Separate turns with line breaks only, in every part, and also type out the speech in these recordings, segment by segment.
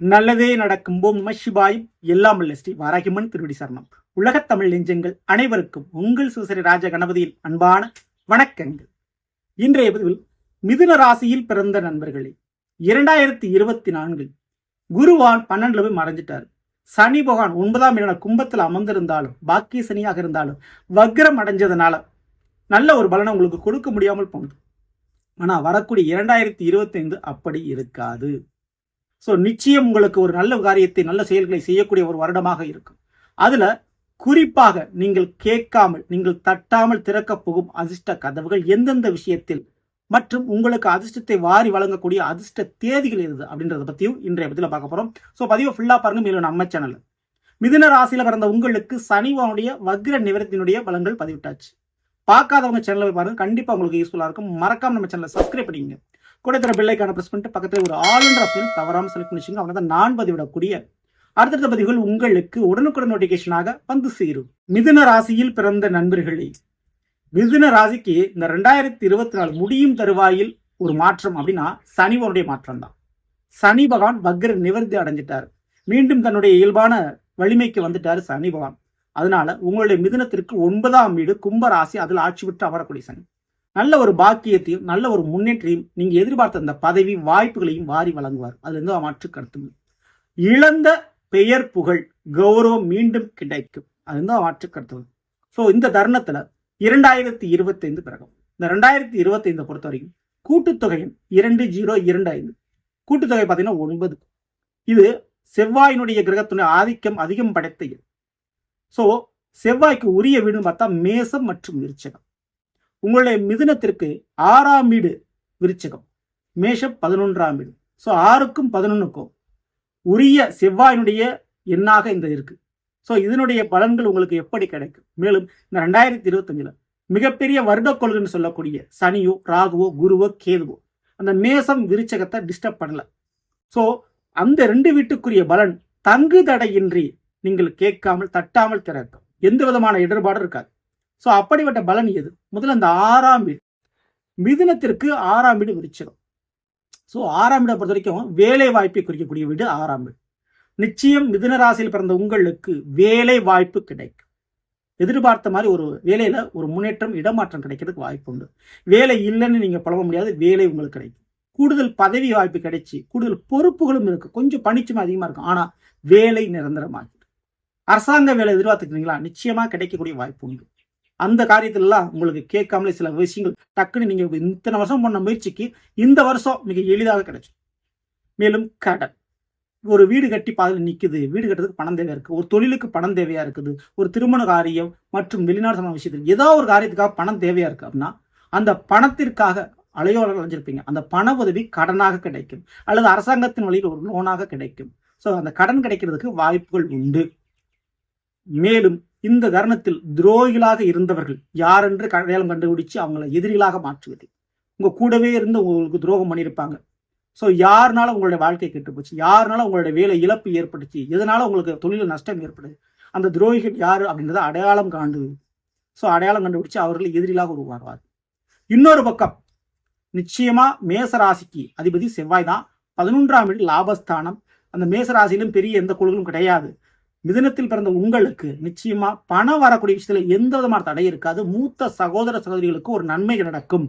நல்லதே நடக்கும். போம் நம சிவாயும் எல்லாம் வல்ல ஸ்ரீ வாராகிமன் திருவடி சரணம் உலகத் தமிழ் நெஞ்சங்கள் அனைவருக்கும் உங்கள் சுசரி ராஜ கணபதியின் அன்பான வணக்கங்கள். இன்றைய பதிவில் மிதுன ராசியில் பிறந்த நண்பர்களே இரண்டாயிரத்தி இருபத்தி நான்கில் குருவான் பன்னெண்டுல போய் மறைஞ்சிட்டார். சனி பகவான் ஒன்பதாம் இடம் கும்பத்தில் அமர்ந்திருந்தாலும் பாக்கிய சனியாக இருந்தாலும் வக்ரம் அடைஞ்சதுனால நல்ல ஒரு பலனை உங்களுக்கு கொடுக்க முடியாமல் போனது. ஆனா வரக்கூடிய இரண்டாயிரத்தி இருபத்தி ஐந்து அப்படி இருக்காது. ஸோ நிச்சயம் உங்களுக்கு ஒரு நல்ல காரியத்தை நல்ல செயல்களை செய்யக்கூடிய ஒரு வருடமாக இருக்கும். அதுல குறிப்பாக நீங்கள் கேட்காமல் நீங்கள் தட்டாமல் திறக்கப் போகும் அதிர்ஷ்ட கதவுகள் எந்தெந்த விஷயத்தில் மற்றும் உங்களுக்கு அதிர்ஷ்டத்தை வாரி வழங்கக்கூடிய அதிர்ஷ்ட தேதிகள் எது அப்படின்றத பத்தியும் இன்றைய பதில பார்க்க போறோம். ஸோ பதிவை ஃபுல்லாக பாருங்க மேலும் நம்ம சேனல் மிதுன ராசியில் பிறந்த உங்களுக்கு சனிவானுடைய வக்ர நிவரத்தினுடைய பலன்கள் பதிவிட்டாச்சு. பார்க்காதவங்க சேனலை பாருங்க கண்டிப்பா உங்களுக்கு யூஸ்ஃபுல்லா இருக்கும். மறக்காம நம்ம சேனலை சப்ஸ்கிரைப் பண்ணிக்கங்க. கூட தர பெல்லைக்கான ப்ரெஸ் பண்ணிட்டு பக்கத்துல ஒரு ஆளுன்ற ஆப்ஷன் தவறாமல் செலக்ட் பண்ணி அவங்க தான் நான் பதிவிடக்கூடிய அடுத்தடுத்த பதிவுகள் உங்களுக்கு உடனுக்குடன் நோட்டிபிகேஷனாக வந்து சேரும். மிதுன ராசியில் பிறந்த நண்பர்களே மிதுன ராசிக்கு இந்த ரெண்டாயிரத்தி இருபத்தி நாலு முடியும் தருவாயில் ஒரு மாற்றம் அப்படின்னா சனிவனுடைய மாற்றம் தான். சனி பகவான் வக்ர நிவர்த்தி அடைஞ்சிட்டார். மீண்டும் தன்னுடைய இயல்பான வலிமைக்கு வந்துட்டாரு சனி பகவான். அதனால உங்களுடைய மிதுனத்திற்கு ஒன்பதாம் வீடு கும்பராசி அதில் ஆட்சி விட்டு அமரக்கூடிய சனி. நல்ல ஒரு பாக்கியத்தையும் நல்ல ஒரு முன்னேற்றையும் நீங்க எதிர்பார்த்த அந்த பதவி வாய்ப்புகளையும் வாரி வழங்குவார். அதுல இருந்து மாற்று கருத்து இழந்த பெயர் புகழ் கௌரவம் மீண்டும் கிடைக்கும். அது வந்து மாற்று கருத்து ஸோ இந்த தருணத்துல இரண்டாயிரத்தி இருபத்தி ஐந்து பிறகும். இந்த ரெண்டாயிரத்தி இருபத்தி ஐந்தை பொறுத்த வரைக்கும் கூட்டுத்தொகையின் இரண்டு ஜீரோ இரண்டு ஐந்து. கூட்டுத்தொகை பார்த்தீங்கன்னா ஒன்பது. இது செவ்வாயினுடைய கிரகத்துடைய ஆதிக்கம் அதிகம் படைத்த ஸோ செவ்வாய்க்கு உரிய வீடுன்னு பார்த்தா மேசம் மற்றும் விருச்சகம். உங்களுடைய மிதுனத்திற்கு ஆறாம் வீடு விருச்சகம். மேஷம் பதினொன்றாம் வீடு. ஸோ ஆறுக்கும் பதினொன்றுக்கும் உரிய செவ்வாயினுடைய எண்ணாக இந்த இருக்கு. ஸோ இதனுடைய பலன்கள் உங்களுக்கு எப்படி கிடைக்கும்? மேலும் இந்த ரெண்டாயிரத்தி இருபத்தஞ்சில் மிகப்பெரிய வருடக்கொள்கைன்னு சொல்லக்கூடிய சனியோ ராகுவோ குருவோ கேதுவோ அந்த மேசம் விருச்சகத்தை டிஸ்டர்ப் பண்ணல. ஸோ அந்த ரெண்டு வீட்டுக்குரிய பலன் தங்கு தடையின்றி நீங்கள் கேட்காமல் தட்டாமல் திறக்கும். எந்த விதமான இடர்பாடும் இருக்காது. ஸோ அப்படிப்பட்ட பலன் எது? முதல்ல அந்த ஆறாம் வீடு. மிதுனத்திற்கு ஆறாம் வீடு விருச்சகம். ஸோ ஆறாம் வீடை பொறுத்த வரைக்கும் வேலை வாய்ப்பை குறிக்கக்கூடிய வீடு ஆறாம் வீடு. நிச்சயம் மிதுன ராசியில் பிறந்த உங்களுக்கு வேலை வாய்ப்பு கிடைக்கும். எதிர்பார்த்த மாதிரி ஒரு வேலையில் ஒரு முன்னேற்றம் இடமாற்றம் கிடைக்கிறதுக்கு வாய்ப்பு உண்டு. வேலை இல்லைன்னு நீங்கள் புலம்ப முடியாது வேலை உங்களுக்கு கிடைக்கும். கூடுதல் பதவி வாய்ப்பு கிடைச்சி கூடுதல் பொறுப்புகளும் இருக்குது கொஞ்சம் பணிச்சும் அதிகமாக இருக்கும். ஆனால் வேலை நிரந்தரமாகிடும் அரசாங்க வேலை எதிர்பார்த்துக்கிறீங்களா நிச்சயமாக கிடைக்கக்கூடிய வாய்ப்பு உண்டு. அந்த காரியத்திலலாம் உங்களுக்கு கேட்காமலே சில விஷயங்கள் டக்குன்னு நீங்க இத்தனை வருஷம் பண்ண முயற்சிக்கு இந்த வருஷம் மிக எளிதாக கிடைக்கும் மேலும் கடன். ஒரு வீடு கட்டி பாதையில் நிற்குது வீடு கட்டுறதுக்கு பணம் தேவையா இருக்கு. ஒரு தொழிலுக்கு பணம் தேவையா இருக்குது. ஒரு திருமண காரியம் மற்றும் வெளிநாடு சம்பந்த விஷயத்தில் ஏதோ ஒரு காரியத்துக்காக பணம் தேவையா இருக்கு அப்படின்னா அந்த பணத்திற்காக அலையோர்கள் அலைஞ்சிருப்பீங்க. அந்த பண உதவி கடனாக கிடைக்கும். அல்லது அரசாங்கத்தின் வழியில் ஒரு லோனாக கிடைக்கும். ஸோ அந்த கடன் கிடைக்கிறதுக்கு வாய்ப்புகள் உண்டு. மேலும் இந்த தருணத்தில் துரோகிகளாக இருந்தவர்கள் யாரென்று அடையாளம் கண்டுபிடிச்சு அவங்கள எதிரிகளாக மாற்றுவது. உங்க கூடவே இருந்து உங்களுக்கு துரோகம் பண்ணியிருப்பாங்க. ஸோ யாருனால உங்களுடைய வாழ்க்கை கெட்டு போச்சு? யாருனால உங்களுடைய வேலை இழப்பு ஏற்பட்டுச்சு? எதனால உங்களுக்கு தொழில் நஷ்டம் ஏற்படுது? அந்த துரோகிகள் யாரு அப்படின்றத அடையாளம் காண்டு ஸோ அடையாளம் கண்டுபிடிச்சு அவர்கள் எதிரிகளாக உருவாகுவார் இன்னொரு பக்கம் நிச்சயமா மேசராசிக்கு அதிபதி செவ்வாய் தான். பதினொன்றாம் வீடு லாபஸ்தானம். அந்த மேச ராசியிலும் பெரிய எந்த குழுகளும் கிடையாது. மிதனத்தில் பிறந்த உங்களுக்கு நிச்சயமா பணம் வரக்கூடிய விஷயத்துல எந்த விதமான தடை இருக்காது. மூத்த சகோதர சகோதரிகளுக்கு ஒரு நன்மை நடக்கும்.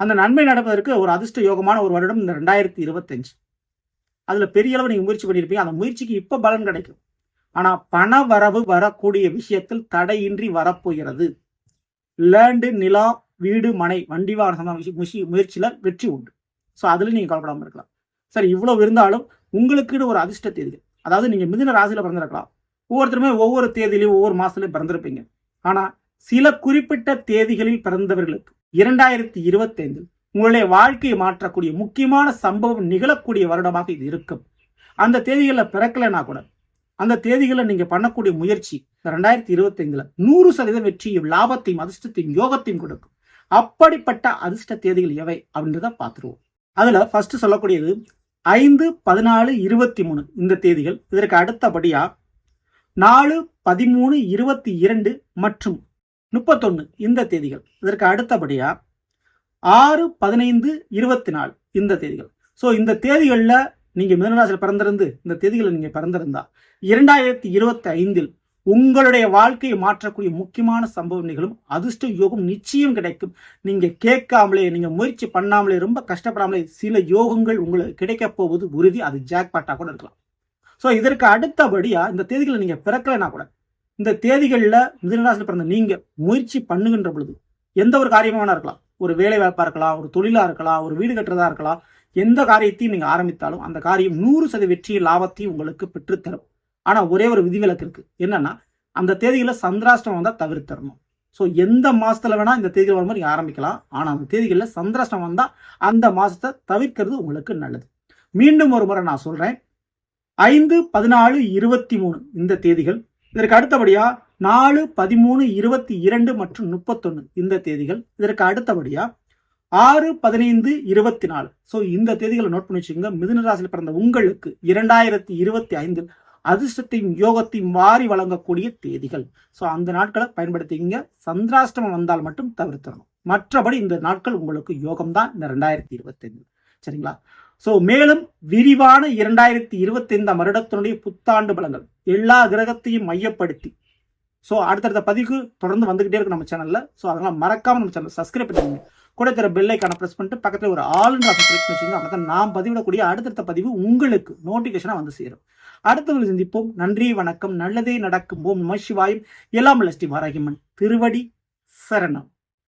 அந்த நன்மை நடப்பதற்கு ஒரு அதிர்ஷ்ட யோகமான ஒரு வருடம் இந்த ரெண்டாயிரத்தி இருபத்தஞ்சு. அதுல பெரிய அளவு நீங்க முயற்சி பண்ணியிருப்பீங்க அந்த முயற்சிக்கு இப்ப பலன் கிடைக்கும். ஆனா பண வரவு வரக்கூடிய விஷயத்தில் தடையின்றி வரப்போகிறது. லேண்டு நிலம் வீடு மனை வண்டி வாகன விஷயம் முயற்சியில வெற்றி உண்டு. ஸோ அதுல நீங்க கவலைப்படாமல் இருக்கலாம். சரி இவ்வளவு இருந்தாலும் உங்களுக்குன்னு ஒரு அதிர்ஷ்ட தேதிகள். அதாவது நீங்கள் மிதின ராசியில் பிறந்திருக்கலாம். ஒவ்வொருத்தருமே ஒவ்வொரு தேதியிலையும் ஒவ்வொரு மாதத்துலையும் பிறந்திருப்பீங்க. ஆனால் சில குறிப்பிட்ட தேதிகளில் பிறந்தவர்களுக்கு இரண்டாயிரத்தி இருபத்தைந்தில் உங்களுடைய வாழ்க்கையை மாற்றக்கூடிய முக்கியமான சம்பவம் நிகழக்கூடிய வருடமாக இது இருக்கும். அந்த தேதிகளில் பிறக்கலைன்னா கூட அந்த தேதிகளில் நீங்க பண்ணக்கூடிய முயற்சி இந்த ரெண்டாயிரத்தி இருபத்தைந்தில் நூறு சதவீதம் வெற்றியும் லாபத்தையும் அதிர்ஷ்டத்தையும் யோகத்தையும் கொடுக்கும். அப்படிப்பட்ட அதிர்ஷ்ட தேதிகள் எவை அப்படின்றத பார்த்துருவோம். அதுல ஃபர்ஸ்ட் சொல்லக்கூடியது ஐந்து பதினாலு இருபத்தி மூணு இந்த தேதிகள். இதற்கு அடுத்தபடியா நாலு பதிமூணு இருபத்தி இரண்டு மற்றும் முப்பத்தொன்னு இந்த தேதிகள். இதற்கு அடுத்தபடியா ஆறு பதினைந்து இருபத்தி நாலு இந்த தேதிகள். ஸோ இந்த தேதிகளில் நீங்கள் மிதனராசியில் பிறந்திருந்து இந்த தேதிகளை நீங்கள் பிறந்திருந்தா இரண்டாயிரத்தி இருபத்தி ஐந்தில் உங்களுடைய வாழ்க்கையை மாற்றக்கூடிய முக்கியமான சம்பவம் நிகழும். அதிர்ஷ்ட யோகம் நிச்சயம் கிடைக்கும். நீங்க கேட்காமலே நீங்க முயற்சி பண்ணாமலே ரொம்ப கஷ்டப்படாமலே சில யோகங்கள் உங்களுக்கு கிடைக்க போவது உறுதி. அது ஜாக்பாட்டா கூட இருக்கலாம். ஸோ இதற்கு அடுத்தபடியா இந்த தேதிகளை நீங்க பிறக்கலைனா கூட இந்த தேதிகளில் மிதனராசியில் பிறந்த நீங்க முயற்சி பண்ணுகின்ற பொழுது எந்த ஒரு காரியமான இருக்கலாம். ஒரு வேலை வாய்ப்பா இருக்கலாம் ஒரு தொழிலா இருக்கலாம் ஒரு வீடு கட்டுறதா இருக்கலாம். எந்த காரியத்தையும் நீங்க ஆரம்பித்தாலும் அந்த காரியம் நூறு சதவீத வெற்றியை லாபத்தையும் உங்களுக்கு பெற்றுத்தரும். ஆனா ஒரே ஒரு விதிவிலக்கு இருக்கு. என்னன்னா அந்த தேதிகளில் சந்திராஷ்டமம் வந்தா தவிர்த்தரணும் ஸோ எந்த மாசத்துல வேணா இந்த தேதிகள் வர மாதிரி ஆரம்பிக்கலாம். ஆனா அந்த தேதிகளில் சந்திராஷ்டம் வந்தா அந்த மாசத்தை தவிர்க்கிறது உங்களுக்கு நல்லது. மீண்டும் ஒரு முறை நான் சொல்றேன். ஐந்து பதினாலு இருபத்தி மூணு இந்த தேதிகள். இதற்கு அடுத்தபடியா நாலு பதிமூணு இருபத்தி இரண்டு மற்றும் முப்பத்தொன்னு இந்த தேதிகள். இதற்கு அடுத்தபடியா ஆறு பதினைந்து இருபத்தி நாலு. ஸோ இந்த தேதிகளை நோட் பண்ணி வச்சுக்கோங்க. மிதுன ராசியில் பிறந்த உங்களுக்கு இரண்டாயிரத்தி இருபத்தி ஐந்தில் அதிர்ஷ்டத்தையும் யோகத்தையும் வாரி வழங்கக்கூடிய தேதிகள். ஸோ அந்த நாட்களை பயன்படுத்திக்கிங்க. சந்திராஷ்டமம் வந்தால் மட்டும் தவிர்த்தரணும் மற்றபடி இந்த நாட்கள் உங்களுக்கு யோகம் தான் இந்த ரெண்டாயிரத்தி இருபத்தைந்து. சரிங்களா? ஸோ மேலும் விரிவான இரண்டாயிரத்தி இருபத்தி வருடத்தினுடைய புத்தாண்டு பலங்கள் எல்லா கிரகத்தையும் மையப்படுத்தி. ஸோ அடுத்தடுத்த பதிவுக்கு தொடர்ந்து வந்துகிட்டே இருக்கு நம்ம சேனலில் ஸோ அதனால் மறக்காம நம்ம சேனல் சப்ஸ்கிரைப் பண்ணிக்கோங்க. கூட தர பெல் ப்ரெஸ் பண்ணிட்டு பக்கத்தில் ஒரு ஆல் ஆப்ஷன் கிளிக் வச்சுங்க அப்போ தான் நான் பதிவிடக்கூடிய அடுத்தடுத்த பதிவு உங்களுக்கு நோட்டிஃபிகேஷனாக வந்து சேரும். அடுத்தவர்கள் சந்திப்போம். நன்றி வணக்கம். நல்லதே நடக்கும். ஓம் நம சிவாயும். எல்லாம் ஸ்ரீ வாராகிமன் திருவடி சரணம்.